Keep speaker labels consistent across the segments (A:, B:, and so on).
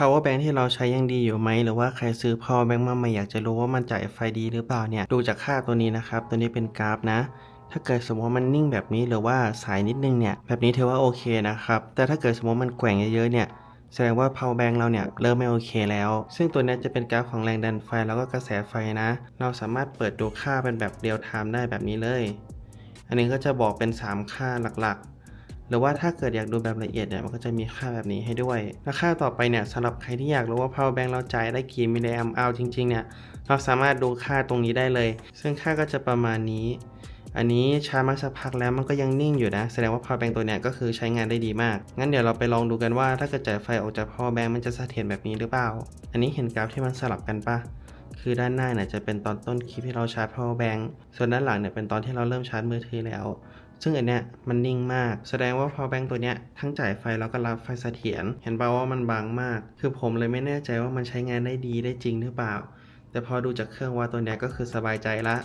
A: power bank ที่เราใช้ยังดีอยู่ไหม หรือว่าใครซื้อ power bank มาใหม่อยากจะรู้ว่ามันจ่ายไฟดีหรือเปล่าเนี่ย ดูจากค่าตัวนี้นะครับ ตัวนี้เป็นกราฟนะ ถ้าเกิดสมมติว่ามันนิ่งแบบนี้หรือว่าสายนิดนึงเนี่ย แบบนี้ถือว่าโอเคนะครับ แต่ถ้าเกิดสมมติมันแกว่งเยอะๆเนี่ยแสดงว่า power bank เราเนี่ยเริ่มไม่โอเคแล้ว ซึ่งตัวนี้จะเป็นกราฟของแรงดันไฟแล้วก็กระแสไฟนะ เราสามารถเปิดดูค่าเป็นแบบเรียลไทม์ได้แบบนี้เลย อันนี้ก็จะบอกเป็น 3 ค่าหลักๆ หรือว่าถ้าเกิดอยากดูแบบละเอียดเนี่ยมันก็จะมีค่าแบบนี้ให้ด้วยและค่าต่อไปเนี่ยสำหรับใครที่อยากรู้ว่า power bank เราจ่ายได้กี่มิลลิแอมป์เอาจริงๆเนี่ยเราสามารถดูค่าตรงนี้ได้เลย ซึ่งค่าก็จะประมาณนี้ อันนี้ชาร์จมาสักพักแล้วมันก็ยังนิ่งอยู่นะ แสดงว่า power bank ตัวเนี้ยก็คือใช้งานได้ดีมาก งั้นเดี๋ยวเราไปลองดูกันว่าถ้าเกิดจ่ายไฟออกจาก power bank มันจะเสถียรแบบนี้หรือเปล่า อันนี้เห็นกราฟที่มันสลับกันปะ คือด้านหน้าเนี่ยจะเป็นตอนต้นคลิปที่เราชาร์จ power bank ส่วนด้านหลังเนี่ยเป็นตอนที่เราเริ่มชาร์จมือถือแล้ว ซึ่งอันเนี้ยมันนิ่งมาก แสดงว่า power bank ตัวเนี้ยทั้งจ่ายไฟแล้วก็รับไฟเสถียร เห็นเปล่าว่ามันบางมาก คือผมเลยไม่แน่ใจว่ามันใช้งานได้ดีได้จริงหรือเปล่า แต่พอดูจากเครื่องวัดตัวเนี้ยก็คือสบายใจละ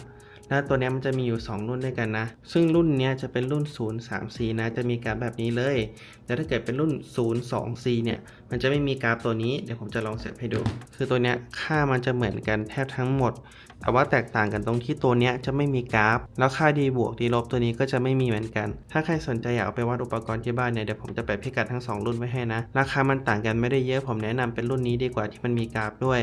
A: และตัวเนี้ยมันจะมีอยู่ 2 รุ่นด้วยกันนะ ซึ่งรุ่นนี้จะเป็นรุ่น 03C นะ จะมีกราฟแบบนี้เลย แต่ถ้าเกิดเป็นรุ่น 02C เนี่ย มันจะไม่มีกราฟตัวนี้ เดี๋ยวผมจะลองเสร็จให้ดู คือตัวเนี้ยค่ามันจะเหมือนกันแทบทั้งหมด แต่ว่าแตกต่างกันตรงที่ตัวเนี้ยจะไม่มีกราฟ แล้วค่าดีบวกดีลบตัวนี้ก็จะไม่มีเหมือนกัน ถ้าใครสนใจอยากเอาไปวัดอุปกรณ์ที่บ้านเนี่ย เดี๋ยวผมจะแปะพิกัดทั้งสองรุ่นไว้ให้นะ ราคามันต่างกันไม่ได้เยอะ ผมแนะนำเป็นรุ่นนี้ดีกว่าที่มันมีกราฟด้วย